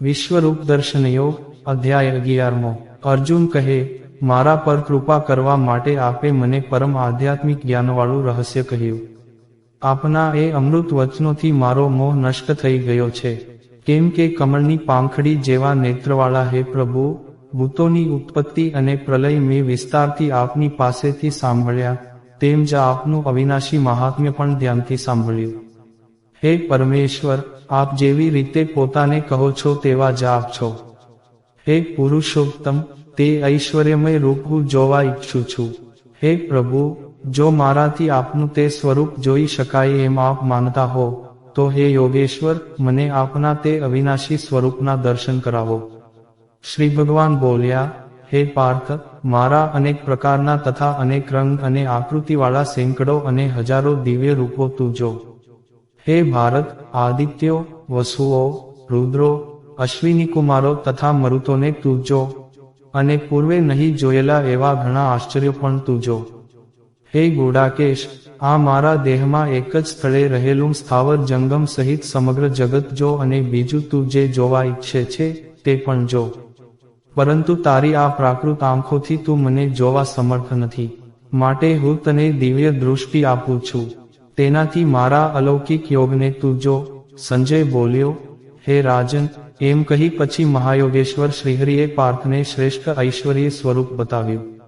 વિશ્વરૂપ દર્શનયોગ અધ્યાય અગિયારમો. અર્જુન કહે, મારા પર કૃપા કરવા માટે આપે મને પરમ આધ્યાત્મિક જ્ઞાનવાળું રહસ્ય કહ્યું. આપના એ અમૃત વચનોથી મારો મોહ નષ્ટ થઈ ગયો છે. કેમ કે કમળની પાંખડી જેવા નેત્રવાળા હે પ્રભુ, ભૂતોની ઉત્પત્તિ અને પ્રલય મેં વિસ્તારથી આપની પાસેથી સાંભળ્યા, તેમ જ આપનું અવિનાશી મહાત્મ્ય પણ ધ્યાનથી સાંભળ્યું. હે પરમેશ્વર આપ જેવી રીતે પોતાને કહો છો તેવા જ આપ છો. હે પુરુષોત્તમ, તે ઐશ્વર્યમય રૂપ જોવા ઈચ્છું છું. હે પ્રભુ, જો મારાથી આપનું તે સ્વરૂપ જોઈ શકાય એમ આપ માનતા હો, તો હે યોગેશ્વર, મને આપના તે અવિનાશી સ્વરૂપના દર્શન કરાવો. શ્રી ભગવાન બોલ્યા, હે પાર્થ, મારા અનેક પ્રકારના તથા અનેક રંગ અને આકૃતિવાળા સેંકડો અને હજારો દિવ્ય રૂપો તું જો. હે ભારત, આદિત્યો, વસુઓ, રુદ્રો, અશ્વિની કુમારો તથા મરુતોને તું જો અને પૂર્વે નહીં જોયેલા એવા ઘણા આશ્ચર્યો પણ તું જો હે ગુડાકેશ આ મારા દેહમાં એક જ સ્થળે રહેલું સ્થાવર જંગમ સહિત સમગ્ર જગત જો અને બીજું તું જે જોવા ઈચ્છે છે, તે પણ જો. પરંતુ તારી આ પ્રાકૃત આંખોથી તું મને જોવા સમર્થ નથી. માટે હું તને દિવ્ય દૃષ્ટિ આપું છું. તેનાથી મારા અલૌકિક યોગને તું જો, સંજય બોલ્યો, હે રાજન, એમ કહી પછી મહાયોગેશ્વર શ્રીહરિએ પાર્થને શ્રેષ્ઠ ઐશ્વર્ય સ્વરૂપ બતાવ્યું.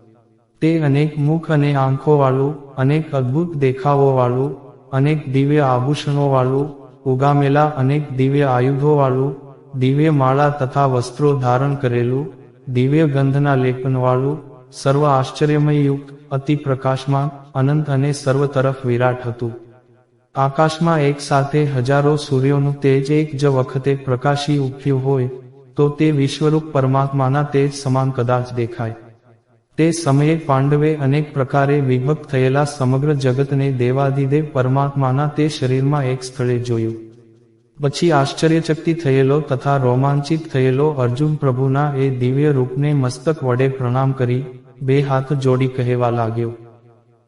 તે અનેક મુખ અને આંખોવાળું, અનેક અદ્ભુત દેખાવોવાળું, અનેક દિવ્ય આભૂષણોવાળું, ઉગામેલા અનેક દિવ્ય આયુધોવાળું, દિવ્ય માળા તથા વસ્ત્રો ધારણ કરેલું, દિવ્ય ગંધના લેપનવાળું સર્વ આશ્ચર્યમય યુક્ત અતિ પ્રકાશમાં અનંત અને સર્વ તરફ વિરાટ હતું. આકાશમાં એક સાથે હજારો સૂર્યોનું તેજ એક જ વખતે પ્રકાશી ઉઠ્યું હોય, તો તે વિશ્વરૂપ પરમાત્માના તેજ સમાન કદાચ દેખાય. તે સમયે પાંડવે અનેક પ્રકારે વિભક્ત થયેલા સમગ્ર જગતને દેવાધિદેવ પરમાત્માના તે શરીરમાં એક સ્થળે જોયું. પછી આશ્ચર્યચકિત થયેલો તથા રોમાંચિત થયેલો અર્જુન પ્રભુના એ દિવ્ય રૂપને મસ્તક વડે પ્રણામ કરી બે હાથ જોડી કહેવા લાગ્યો.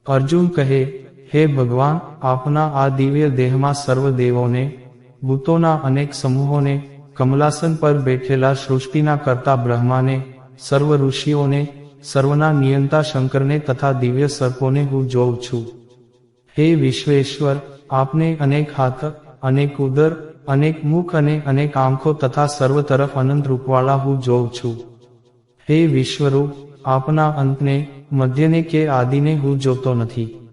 અર્જુન કહે, હે ભગવાન, આપના આ દિવ્ય દેહમાં સર્વ દેવોને, ભૂતોના અનેક સમૂહોને, કમલાસન પર બેઠેલા સૃષ્ટિના કરતા બ્રહ્માને, સર્વ ઋષિઓને, સર્વના નિયંતા શંકરને તથા દિવ્ય સર્પોને હું જોઉં છું. હે વિશ્વેશ્વર, આપને અનેક હાથ, અનેક ઉદર, અનેક મુખ અને અનેક આંખો તથા સર્વ તરફ અનંત રૂપવાળા હું જોઉં છું. હે વિશ્વરૂપ આપના અંતને, મધ્યને કે આદિને હું જોતો નથી.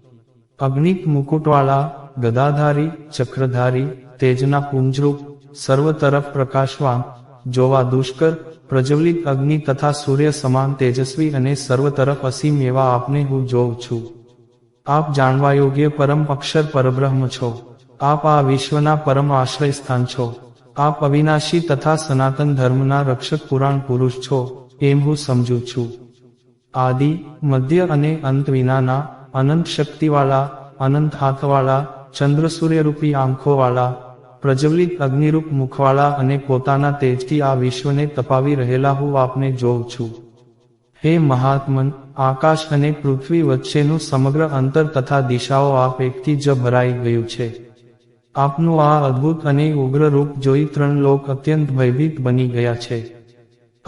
અગ્નિક મુકુટવાળા, ગદાધારી, ચક્રધારી, તેજના પુંજરૂપ, સર્વ તરફ પ્રકાશવાન, જોવા દુષ્કર, પ્રજ્વલિત અગ્નિ તથા સૂર્ય સમાન તેજસ્વી અને સર્વ તરફ અસીમ એવા આપને હું જોઉં છું. આપ જાણવા યોગ્ય પરમ અક્ષર પરબ્રહ્મ છો. આપ આ વિશ્વના પરમ આશ્રય સ્થાન છો. આપ અવિનાશી તથા સનાતન ધર્મના રક્ષક પુરાણ પુરુષ છો, એમ હું સમજું છું. આદિ મધ્ય અને અંત વિનાના અનંત શક્તિવાળા અનંત હાથવાળા ચંદ્ર સૂર્યરૂપી આંખોવાળા પ્રજ્વલિત અગ્નિરૂપ મુખવાળા અને પોતાના તેજથી આ વિશ્વને તપાવી રહેલા હું આપને જોઉં છું હે મહાત્મન આકાશ અને પૃથ્વી વચ્ચેનું સમગ્ર અંતર તથા દિશાઓ આપ એકથી જ ભરાઈ ગયું છે આપનું આ અદ્ભુત અને ઉગ્ર રૂપ જોઈ ત્રણ લોક અત્યંત ભયભીત બની ગયા છે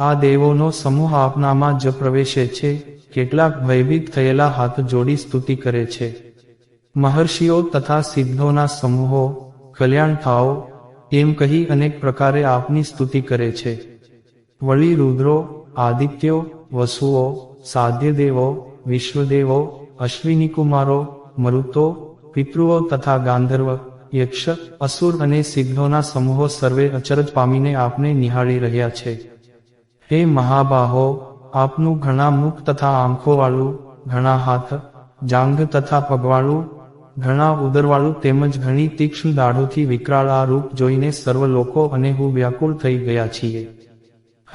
આ દેવોનો સમૂહ આપનામાં જ પ્રવેશે છે, કેટલાક ભયભીત થયેલા હાથ જોડી સ્તુતિ કરે છે. મહર્ષિઓ તથા સિદ્ધોના સમૂહો, કલ્યાણ થાઓ, એમ કહી અનેક પ્રકારે આપની સ્તુતિ કરે છે. વળી રુદ્રો, આદિત્યો, વસુઓ, સાધ્યદેવો, વિશ્વદેવો અશ્વિની કુમારો મરુતો, પિતૃઓ તથા ગાંધર્વ, યક્ષ, અસુર અને સિદ્ધોના સમૂહો સર્વે અચરજ પામીને આપને નિહાળી રહ્યા છે. હે મહાબાહો, આપનું ઘણા મુખ તથા આંખોવાળું, ઘણા હાથ જાંઘ તથા પગવાળું, ઘણા ઉદરવાળું તેમજ ઘણી તીક્ષ્ણ દાઢોથી વિકરાળ આ રૂપ જોઈને સર્વ લોકો અને હું વ્યાકુળ થઈ ગયા છીએ.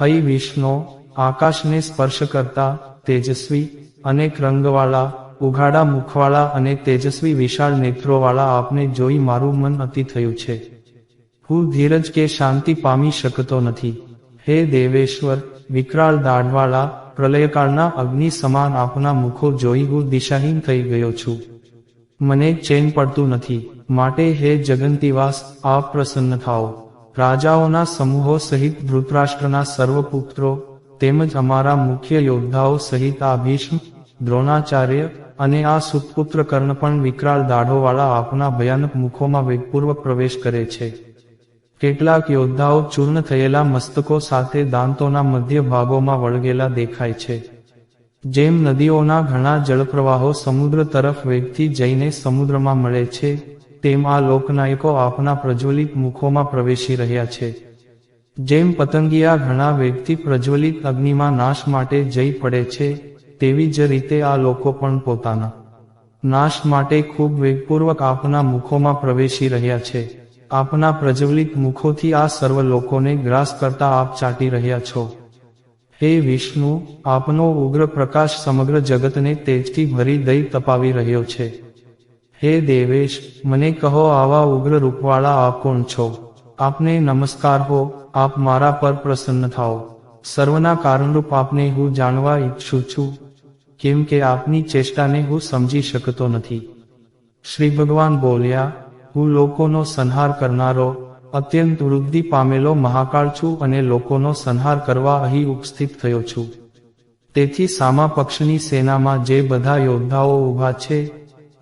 હૈ વિષ્ણુ, આકાશને સ્પર્શ કરતા, તેજસ્વી, અનેક રંગવાળા, ઉઘાડા મુખવાળા અને તેજસ્વી વિશાળ નેત્રોવાળા આપને જોઈ મારું મન અતિ થયું છે. હું ધીરજ કે શાંતિ પામી શકતો નથી. હે દેવેશ્વર, વિકરાળ દાઢવાળા પ્રલયકાળના અગ્નિ સમાન આપના મુખો જોઈ હું દિશાહીન થઈ ગયો છું. મને ચેન પડતું નથી. માટે હે જગંતિવાસ, આપ પ્રસન્ન થાઓ. રાજાઓના સમૂહો સહિત ધૃતરાષ્ટ્રના સર્વ પુત્રો તેમજ અમારા મુખ્ય યોદ્ધાઓ સહિત આ ભીષ્મ, દ્રોણાચાર્ય અને આ સુતપુત્ર કર્ણ પણ વિકરાળ દાઢોવાળા આપના ભયાનક મુખોમાં વેગપૂર્વક પ્રવેશ કરે છે. કેટલાક યોદ્ધાઓ ચૂર્ણ થયેલા મસ્તકો સાથે દાંતોના મધ્ય ભાગોમાં વળગેલા દેખાય છે. જેમ નદીઓના ઘણા જળપ્રવાહો સમુદ્ર તરફ વેગથી જઈને સમુદ્રમાં મળે છે, તેમ આ લોકનાયકો આપના પ્રજ્વલિત મુખોમાં પ્રવેશી રહ્યા છે. જેમ પતંગિયા ઘણા વેગથી પ્રજ્વલિત અગ્નિમાં નાશ માટે જઈ પડે છે, તેવી જ રીતે આ લોકો પણ પોતાના નાશ માટે ખૂબ વેગપૂર્વક આપના મુખોમાં પ્રવેશી રહ્યા છે. આપના પ્રજ્વલિત મુખોથી આ સર્વ લોકોને ગ્રાસ કરતા આપ ચાટી રહ્યા છો. હે વિષ્ણુ, આપનો ઉગ્ર પ્રકાશ સમગ્ર જગતને તેજથી ભરી દઈ તપાવી રહ્યો છે. હે દેવેશ, મને કહો આવા ઉગ્ર રૂપવાળા આપ કોણ છો? આપને નમસ્કાર હો, આપ મારા પર પ્રસન્ન થાઓ. સર્વના કારણરૂપ આપને હું જાણવા ઈચ્છું છું, કેમ કે આપની ચેષ્ટાને હું સમજી શકતો નથી. શ્રી ભગવાન બોલ્યા હું લોકોનો સંહાર કરનારો, અત્યંત વૃદ્ધિ પામેલો મહાકાળ છું અને લોકોનો સંહાર કરવા અહીં ઉપસ્થિત થયો છું. તેથી સામા પક્ષની સેનામાં જે બધા યોદ્ધાઓ ઊભા છે,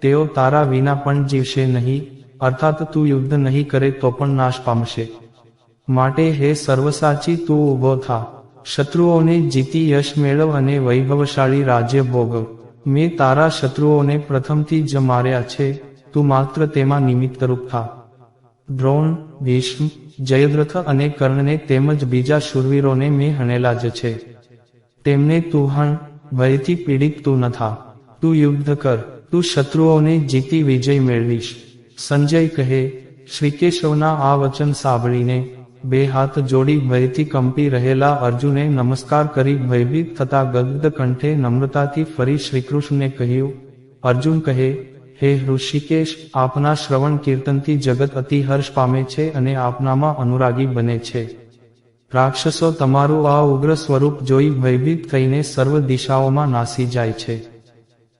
તેઓ તારા વિના પણ જીવશે નહીં, અર્થાત તું યુદ્ધ નહીં કરે તો પણ નાશ પામશે. માટે હે સર્વસાચી, તું ઊભો થા. શત્રુઓને જીતી યશ મેળવ અને વૈભવશાળી રાજ્ય ભોગવ. મેં તારા શત્રુઓને પ્રથમથી જ માર્યા છે તું માત્ર તેમાં નિમિત્તરૂપ થા. દ્રોણ, ભીષ્મ, જયદ્રથ અને કર્ણને તેમજ બીજા શૂરવીરોને મેં હણેલા જ છે. તેમને તું હણ, ભયથી પીડિત તું ન તું યુદ્ધ કર, તું શત્રુઓને જીતી વિજય મેળવીશ. સંજય કહે, શ્રીકેશવના આ વચન સાંભળીને બે હાથ જોડી ભયથી કંપી રહેલા અર્જુને નમસ્કાર કરી ભયભીત થતા ગદગદ કંઠે નમ્રતાથી ફરી શ્રીકૃષ્ણને કહ્યું, અર્જુન કહે હે ઋષિકેશ, આપના શ્રવણ કીર્તનથી જગત અતિ હર્ષ પામે છે અને આપનામાં અનુરાગી બને છે. રાક્ષસો તમારું આ ઉગ્ર સ્વરૂપ જોઈ ભયભીત થઈને સર્વ દિશાઓમાં નાસી જાય છે.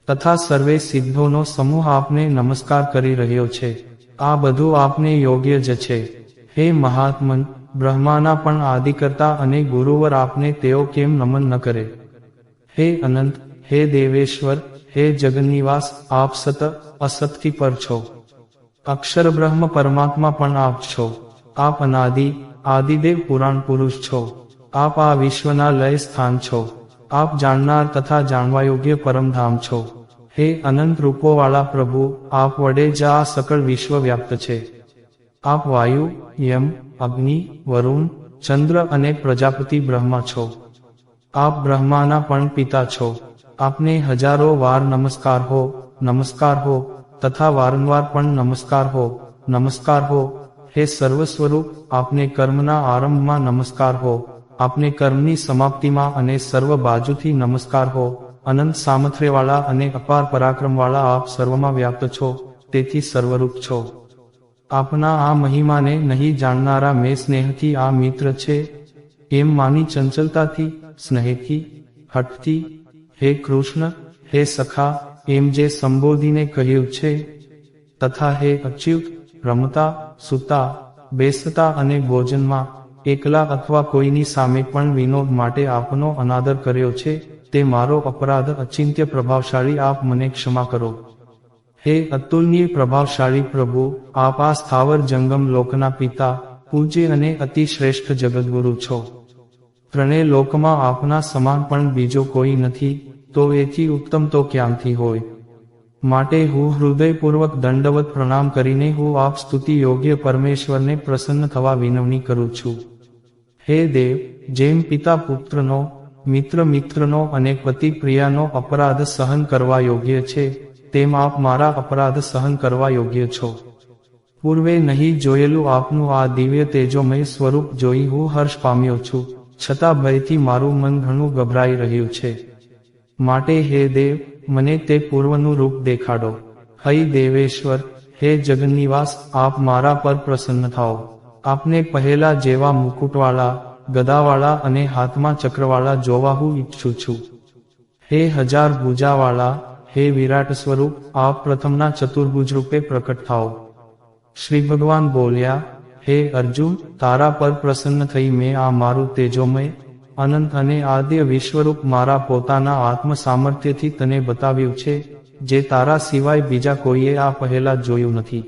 તથા સર્વે સિદ્ધોનો સમૂહ આપને નમસ્કાર કરી રહ્યો છે. આ બધું આપને યોગ્ય જ છે. હે મહાત્મન, બ્રહ્માના પણ આદિકર્તા અને ગુરુવર આપને તેઓ કેમ નમન ન કરે? હે અનંત, હે દેવેશ્વર હે જગન્નિવાસ, આપ સત, અસતથી પર છો. અક્ષર બ્રહ્મ પરમાત્મા પણ આપ છો. આપ અનાદિ, આદિદેવ પુરાણ પુરુષ છો. આપ આ વિશ્વના લય સ્થાન છો. આપ જાણનાર તથા જાણવા યોગ્ય પરમધામ છો. હે અનંત રૂપોવાળા પ્રભુ, આપ વડે જ આ સકળ વિશ્વ વ્યાપ્ત છે. આપ વાયુ, યમ, અગ્નિ, વરુણ, ચંદ્ર અને પ્રજાપતિ બ્રહ્મા છો. આપ બ્રહ્માના પણ પિતા છો. આપને હજારો વાર નમસ્કાર હો નમસ્કાર હો, તથા વારંવાર પણ નમસ્કાર હો નમસ્કાર હો. હે સર્વ સ્વરૂપ આપને કર્મના આરંભમાં નમસ્કાર હો. આપને કર્મની સમાપ્તિમાં અને સર્વ બાજુથી નમસ્કાર હો. અનંત સામથ્રેવાળા અને અપાર પરાક્રમવાળા આપ સર્વમાં વ્યાપ્ત છો, તેથી સર્વરૂપ છો. આપના આ મહિમાને નહીં જાણનારા મેં સ્નેહથી આ મિત્ર છે. એમ માની ચંચલતાથી, સ્નેહથી, હઠથી હે કૃષ્ણ, હે સખા, એમ જે સંબોધીને કહ્યું છે, તથા હે અચ્યુત, રમતા, સૂતા, બેસતા અને ભોજનમાં, એકલા અથવા કોઈની સામે પણ વિનોદ માટે આપનો અનાદર કર્યો છે, તે મારો અપરાધ અચિંત્ય પ્રભાવશાળી આપ મને ક્ષમા કરો. હે અતુલનીય પ્રભાવશાળી પ્રભુ, આપ આ સ્થાવર જંગમ લોકના પિતા, પૂજ્ય અને અતિ શ્રેષ્ઠ જગદગુરુ છો. ત્રણેય લોકમાં આપના સમાન પણ બીજો કોઈ નથી, તો એથી ઉત્તમ તો ક્યાંથી હોય? માટે હું હૃદયપૂર્વક દંડવત પ્રણામ કરીને હું આપ સ્તુતિ યોગ્ય પરમેશ્વરને પ્રસન્ન થવા વિનવણી કરું છું. હે દેવ, જેમ પિતા પુત્રનો, મિત્ર મિત્રનો અને પતિ પ્રિયાનો અપરાધ સહન કરવા યોગ્ય છે, તેમ આપ મારા અપરાધ સહન કરવા યોગ્ય છો. પૂર્વે નહીં જોયેલું આપનું આ દિવ્ય તેજોમય સ્વરૂપ જોઈ હું હર્ષ પામ્યો છું. છતાં ભયથી મારું મન ઘણું ગભરાઈ રહ્યું છે. માટે હે દેવ, મને તે પૂર્વનું રૂપ દેખાડો. હૈ દેવેશ્વર, હે જગન્નિવાસ, આપ મારા પર પ્રસન્ન થાઓ. આપને પહેલા જેવા મુકુટવાળા, ગદાવાળા અને હાથમાં ચક્રવાળા જોવા હું ઈચ્છું છું. હે હજાર ભુજાવાળા, હે વિરાટ સ્વરૂપ, આપ પ્રથમના ચતુર્ભુજ રૂપે પ્રકટ થાઓ. શ્રી ભગવાન બોલ્યા હે અર્જુન, તારા પર પ્રસન્ન થઈ મેં આ મારું તેજોમય, અનંત અને આદ્ય વિશ્વરૂપ મારા પોતાના આત્મ સામર્થ્યથી તને બતાવ્યું છે, જે તારા સિવાય બીજા કોઈએ આ પહેલા જોયું નથી.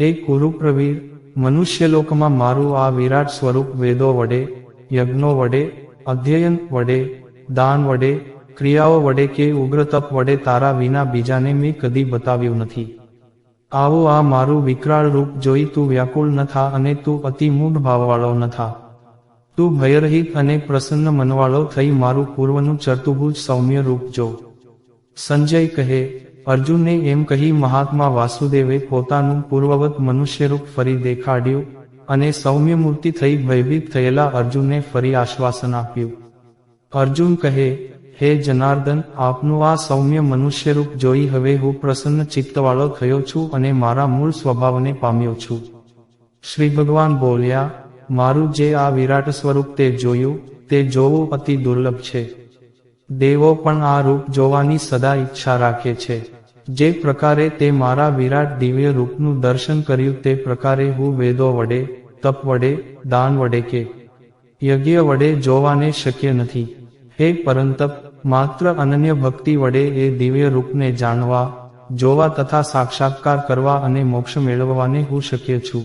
હે કુરુપ્રવીર, મનુષ્યલોકમાં મારું આ વિરાટ સ્વરૂપ વેદો વડે, યજ્ઞો વડે, અધ્યયન વડે, દાન વડે, ક્રિયાઓ વડે કે ઉગ્ર તપ વડે તારા વિના બીજાને મેં કદી બતાવ્યું નથી. આવો આ મારું વિકરાળ રૂપ જોઈ તું વ્યાકુળ ન અને તું અતિ મૂઢ ભાવવાળો ન થા. તું ભયરહિત અને પ્રસન્ન મનવાળો થઈ મારું પૂર્વનું ચર્તુભુજ સૌમ્ય રૂપ જો. સંજય કહે, અર્જુનને એમ કહી મહાત્મા વાસુદેવે પોતાનું પૂર્વવત મનુષ્યરૂપ ફરી દેખાડ્યું અને સૌમ્ય મૂર્તિ થઈ ભયભીત થયેલા અર્જુનને ફરી આશ્વાસન આપ્યું. અર્જુન કહે હે જનાર્દન, આપનું આ સૌમ્ય મનુષ્યરૂપ જોઈ હવે હું પ્રસન્ન ચિત્તવાળો થયો છું અને મારા મૂળ સ્વભાવને પામ્યો છું. શ્રી ભગવાન બોલ્યા, મારું જે આ વિરાટ સ્વરૂપ તે જોયું, તે જોવું અતિ દુર્લભ છે. દેવો પણ આ રૂપ જોવાની સદા ઈચ્છા રાખે છે. જે પ્રકારે તે મારા વિરાટ દિવ્ય રૂપનું દર્શન કર્યું તે પ્રકારે હું વેદો વડે, તપ વડે, દાન વડે કે યજ્ઞ વડે જોવાને શક્ય નથી. હે પરંતપ માત્ર અનન્ય ભક્તિ વડે એ દિવ્ય રૂપને જાણવા, જોવા તથા સાક્ષાત્કાર કરવા અને મોક્ષ મેળવવાને હું શક્ય છું.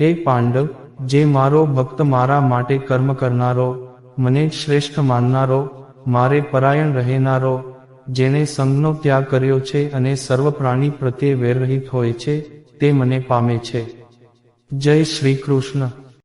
હે પાંડવ, જે મારો ભક્ત મારા માટે કર્મ કરનારો, મને શ્રેષ્ઠ માનનારો, મારે પરાયણ રહેનારો, જેને સંઘનો ત્યાગ કર્યો છે અને સર્વ પ્રાણી પ્રત્યે વેરરહિત હોય છે, તે મને પામે છે. જય શ્રી કૃષ્ણ.